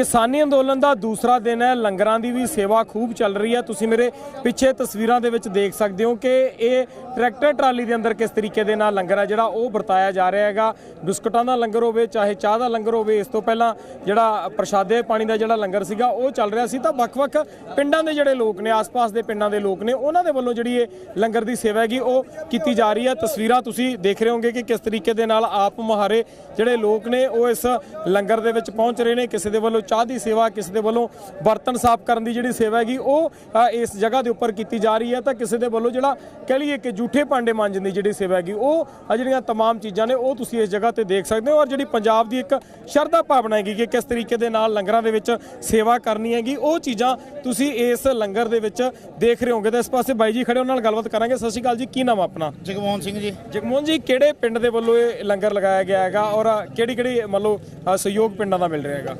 ਕਿਸਾਨੀ ਅੰਦੋਲਨ ਦਾ ਦੂਸਰਾ ਦਿਨ ਹੈ। ਲੰਗਰਾਂ ਦੀ ਵੀ ਸੇਵਾ ਖੂਬ ਚੱਲ ਰਹੀ ਹੈ। ਤੁਸੀਂ ਮੇਰੇ ਪਿੱਛੇ ਤਸਵੀਰਾਂ ਦੇ ਵਿੱਚ ਦੇਖ ਸਕਦੇ ਹੋ ਕਿ ਇਹ ਟਰੈਕਟਰ ਟਰਾਲੀ ਦੇ ਅੰਦਰ ਕਿਸ ਤਰੀਕੇ ਦੇ ਨਾਲ ਲੰਗਰ ਹੈ, ਜਿਹੜਾ ਉਹ ਵਰਤਾਇਆ ਜਾ ਰਿਹਾ ਹੈਗਾ। ਬਿਸਕੁਟਾਂ ਦਾ ਲੰਗਰ ਹੋਵੇ, ਚਾਹੇ ਚਾਹ ਦਾ ਲੰਗਰ ਹੋਵੇ, ਇਸ ਤੋਂ ਪਹਿਲਾਂ ਜਿਹੜਾ ਪ੍ਰਸ਼ਾਦੇ ਪਾਣੀ ਦਾ ਜਿਹੜਾ ਲੰਗਰ ਸੀਗਾ, ਉਹ ਚੱਲ ਰਿਹਾ ਸੀ। ਤਾਂ ਵੱਖ-ਵੱਖ ਪਿੰਡਾਂ ਦੇ ਜਿਹੜੇ ਲੋਕ ਨੇ, ਆਸ-ਪਾਸ ਦੇ ਪਿੰਡਾਂ ਦੇ ਲੋਕ ਨੇ, ਉਹਨਾਂ ਦੇ ਵੱਲੋਂ ਜਿਹੜੀ ਇਹ ਲੰਗਰ ਦੀ ਸੇਵਾ ਹੈਗੀ, ਉਹ ਕੀਤੀ ਜਾ ਰਹੀ ਹੈ। ਤਸਵੀਰਾਂ ਤੁਸੀਂ ਦੇਖ ਰਹੇ ਹੋਗੇ ਕਿ ਕਿਸ ਤਰੀਕੇ ਦੇ ਨਾਲ ਆਪ ਮੁਹਾਰੇ ਜਿਹੜੇ ਲੋਕ ਨੇ, ਉਹ ਇਸ ਲੰਗਰ ਦੇ ਵਿੱਚ ਪਹੁੰਚ ਰਹੇ ਨੇ। ਕਿਸੇ ਦੇ ਵੱਲੋਂ ਚਾਹ ਦੀ ਸੇਵਾ ਕਿਸੇ ਦੇ ਵੱਲੋਂ ਬਰਤਨ ਸਾਫ਼ ਕਰਨ ਦੀ ਜਿਹੜੀ ਸੇਵਾ ਹੈਗੀ ਉਹ ਅ, ਇਸ ਜਗ੍ਹਾ ਦੇ ਉੱਪਰ ਕੀਤੀ ਜਾ ਰਹੀ ਹੈ ਤਾਂ ਕਿਸੇ ਦੇ ਵੱਲੋਂ ਜਿਹੜਾ ਕਹਿ ਲਈਏ ਕਿ ਝੂਠੇ ਭਾਂਡੇ ਮਾਂਜਣ ਦੀ ਜਿਹੜੀ ਸੇਵਾ ਹੈਗੀ ਉਹ ਆ ਜਿਹੜੀਆਂ तमाम ਚੀਜ਼ਾਂ ਨੇ ਉਹ ਤੁਸੀਂ ਇਸ ਜਗ੍ਹਾ ਤੇ ਦੇਖ ਸਕਦੇ ਹੋ ਔਰ ਜਿਹੜੀ ਪੰਜਾਬ ਦੀ ਇੱਕ ਸ਼ਰਧਾ ਭਾਵਨਾ ਹੈਗੀ ਕਿ ਕਿਸ ਤਰੀਕੇ ਦੇ ਨਾਲ ਲੰਗਰਾਂ ਦੇ ਵਿੱਚ ਸੇਵਾ ਕਰਨੀ ਹੈਗੀ ਉਹ ਚੀਜ਼ਾਂ ਤੁਸੀਂ ਇਸ ਲੰਗਰ ਦੇ ਵਿੱਚ ਦੇਖ ਰਹੇ ਹੋਗੇ ਤਾਂ ਇਸ ਪਾਸੇ ਬਾਈ ਜੀ ਖੜੇ ਉਹਨਾਂ ਨਾਲ ਗੱਲਬਾਤ ਕਰਾਂਗੇ ਸਤਿ ਸ਼੍ਰੀ ਅਕਾਲ ਜੀ ਕੀ ਨਾਮ ਆ ਆਪਣਾ ਜਗਮੋਹਨ ਸਿੰਘ ਜੀ ਜਗਮੋਹਨ ਜੀ ਕਿਹੜੇ ਪਿੰਡ ਦੇ ਵੱਲੋਂ ਇਹ ਲੰਗਰ ਲਗਾਇਆ ਗਿਆ ਹੈਗਾ ਔਰ ਕਿਹੜੀ ਕਿਹੜੀ ਮੰਨ ਲਓ ਅ, ਸਹਿਯੋਗ ਪਿੰਡਾਂ ਦਾ ਮਿਲ ਰਿਹਾ ਹੈਗਾ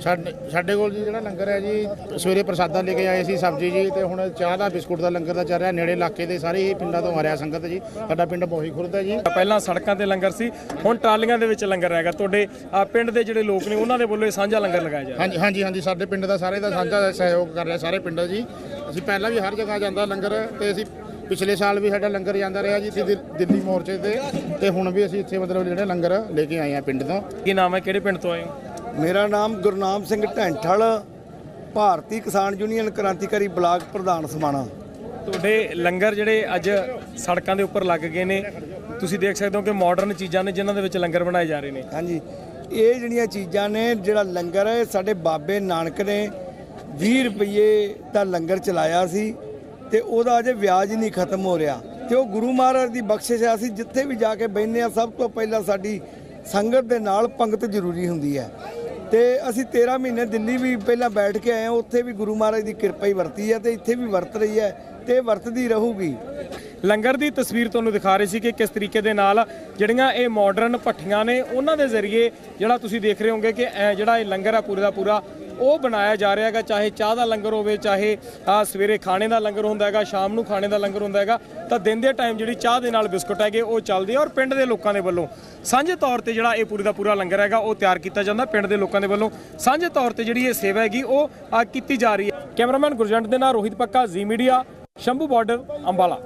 ਸਾਡੇ ਸਾਡੇ ਕੋਲ ਜੀ ਜਿਹੜਾ ਲੰਗਰ ਹੈ ਜੀ ਸਵੇਰੇ ਪ੍ਰਸਾਦਾ ਲੈ ਕੇ ਆਏ ਸੀ ਸਬਜ਼ੀ ਜੀ ਤੇ ਹੁਣ ਚਾਹ ਦਾ ਬਿਸਕੁਟ ਦਾ ਲੰਗਰ ਦਾ ਚੱਲ ਰਿਹਾ ਨੇੜੇ ਇਲਾਕੇ ਦੇ ਸਾਰੇ ਹੀ ਪਿੰਡਾਂ ਤੋਂ ਆ ਰਿਹਾ ਸੰਗਤ ਜੀ। ਸਾਡਾ ਪਿੰਡ ਬੋਹੀ ਖੁਰਦ ਹੈ ਜੀ। ਪਹਿਲਾਂ ਸੜਕਾਂ ਤੇ ਲੰਗਰ ਸੀ ਹੁਣ ਟਰਾਲੀਆਂ ਦੇ ਵਿੱਚ ਲੰਗਰ ਹੈਗਾ। ਤੁਹਾਡੇ ਅ, ਪਿੰਡ ਦੇ ਜਿਹੜੇ ਲੋਕ ਨੇ ਉਹਨਾਂ ਦੇ ਵੱਲੋਂ ਇਹ ਸਾਂਝਾ ਲੰਗਰ ਲਗਾਇਆ ਜਾ ਰਿਹਾ। ਹਾਂਜੀ ਹਾਂਜੀ ਹਾਂਜੀ ਸਾਡੇ ਪਿੰਡ ਦਾ ਸਾਰੇ ਦਾ ਸਾਂਝਾ ਸਹਿਯੋਗ ਕਰ ਰਿਹਾ ਸਾਰੇ ਪਿੰਡ ਜੀ। ਅਸੀਂ ਪਹਿਲਾਂ ਵੀ ਹਰ ਜਗ੍ਹਾ ਜਾਂਦਾ ਲੰਗਰ ਤੇ ਅਸੀਂ ਪਿਛਲੇ ਸਾਲ ਵੀ ਸਾਡਾ ਲੰਗਰ ਜਾਂਦਾ ਰਿਹਾ ਜੀ ਇੱਥੇ ਦਿ- ਦਿੱਲੀ ਮੋਰਚੇ ਤੇ। ਤੇ ਹੁਣ ਵੀ ਅਸੀਂ ਇੱਥੇ ਮਤਲਬ ਜਿਹੜੇ ਲੰਗਰ ਲੈ ਕੇ ਆਏ ਆ ਪਿੰਡ ਤੋਂ। ਕੀ ਨਾਮ ਹੈ? ਕਿਹੜੇ ਪਿੰਡ ਤੋਂ ਆਏ ਹੋ? ਮੇਰਾ ਨਾਮ ਗੁਰਨਾਮ ਸਿੰਘ ਢੈਂਠਲ ਭਾਰਤੀ ਕਿਸਾਨ ਯੂਨੀਅਨ ਕ੍ਰਾਂਤੀਕਾਰੀ ਬਲਾਕ ਪ੍ਰਧਾਨ ਸਮਾਣਾ। ਤੁਹਾਡੇ ਲੰਗਰ ਜਿਹੜੇ ਅੱਜ ਸੜਕਾਂ ਦੇ ਉੱਪਰ ਲੱਗ ਗਏ ਨੇ ਤੁਸੀਂ ਦੇਖ ਸਕਦੇ ਹੋ ਕਿ ਮਾਡਰਨ ਚੀਜ਼ਾਂ ਨੇ ਜਿਨ੍ਹਾਂ ਦੇ ਵਿੱਚ ਲੰਗਰ ਬਣਾਏ ਜਾ ਰਹੇ ਨੇ। ਹਾਂਜੀ ਇਹ ਜਿਹੜੀਆਂ ਚੀਜ਼ਾਂ ਨੇ ਜਿਹੜਾ ਲੰਗਰ ਹੈ ਸਾਡੇ ਬਾਬੇ ਨਾਨਕ ਨੇ 20 ਰੁਪਏ ਦਾ ਲੰਗਰ ਚਲਾਇਆ ਸੀ ਤੇ ਉਹਦਾ ਅਜੇ ਵਿਆਜ ਨਹੀਂ ਖਤਮ ਹੋ ਰਿਹਾ। ਤੇ ਉਹ ਗੁਰੂ ਮਹਾਰਾਜ ਦੀ ਬਖਸ਼ਿਸ਼ ਹੈ ਅਸੀਂ ਜਿੱਥੇ ਵੀ ਜਾ ਕੇ ਬੈਠਨੇ ਆ ਸਭ ਤੋਂ ਪਹਿਲਾਂ ਸਾਡੀ ਸੰਗਤ ਦੇ ਨਾਲ ਪੰਗਤ ਜ਼ਰੂਰੀ ਹੁੰਦੀ ਹੈ। ਤੇ ਅਸੀਂ 13 ਮਹੀਨੇ ਦਿੱਲੀ ਵੀ ਪਹਿਲਾਂ ਬੈਠ ਕੇ ਆਏ ਹਾਂ, ਉੱਥੇ ਵੀ ਗੁਰੂ ਮਹਾਰਾਜ ਦੀ ਕਿਰਪਾ ਹੀ ਵਰਤੀ ਹੈ ਤੇ ਇੱਥੇ ਵੀ ਵਰਤ ਰਹੀ ਹੈ ਤੇ ਵਰਤਦੀ ਰਹੂਗੀ। ਲੰਗਰ ਦੀ ਤਸਵੀਰ ਤੁਹਾਨੂੰ ਦਿਖਾ ਰਹੇ ਸੀ ਕਿ ਕਿਸ ਤਰੀਕੇ ਦੇ ਨਾਲ ਜਿਹੜੀਆਂ ਇਹ ਮਾਡਰਨ ਭੱਠੀਆਂ ਨੇ, ਉਹਨਾਂ ਦੇ ਜ਼ਰੀਏ ਜਿਹੜਾ ਤੁਸੀਂ ਦੇਖ ਰਹੇ ਹੋਗੇ ਕਿ ਜਿਹੜਾ ਇਹ ਲੰਗਰ ਆ ਪੂਰੇ ਦਾ ਪੂਰਾ ਉਹ ਬਣਾਇਆ ਜਾ ਰਿਹਾ ਹੈਗਾ, ਚਾਹੇ ਚਾਹ ਦਾ ਲੰਗਰ ਹੋਵੇ, ਚਾਹੇ ਸਵੇਰੇ ਖਾਣੇ ਦਾ ਲੰਗਰ ਹੁੰਦਾ ਹੈਗਾ, ਸ਼ਾਮ ਨੂੰ ਖਾਣੇ ਦਾ ਲੰਗਰ ਹੁੰਦਾ ਹੈਗਾ, ਤਾਂ ਦਿਨ ਦੇ ਟਾਈਮ ਜਿਹੜੀ ਚਾਹ ਦੇ ਨਾਲ ਬਿਸਕੁਟ ਹੈਗੇ, ਉਹ ਚੱਲਦੇ ਆ ਔਰ ਪਿੰਡ ਦੇ ਲੋਕਾਂ ਦੇ ਵੱਲੋਂ। ਸਾਂਝੇ ਤੌਰ ਤੇ ਜਿਹੜਾ ਇਹ ਪੂਰੀ ਦਾ ਪੂਰਾ ਲੰਗਰ ਹੈਗਾ, ਉਹ ਤਿਆਰ ਕੀਤਾ ਜਾਂਦਾ ਪਿੰਡ ਦੇ ਲੋਕਾਂ ਦੇ ਵੱਲੋਂ। ਸਾਂਝੇ ਤੌਰ ਤੇ ਜਿਹੜੀ ਇਹ ਸੇਵਾ ਹੈਗੀ, ਉਹ ਕੀਤੀ ਜਾ ਰਹੀ ਹੈ। ਕੈਮਰਾਮੈਨ ਗੁਰਜੰਟ ਦੇ ਨਾਲ Rohit Pakka, Zee Media, Shambhu border, Ambala.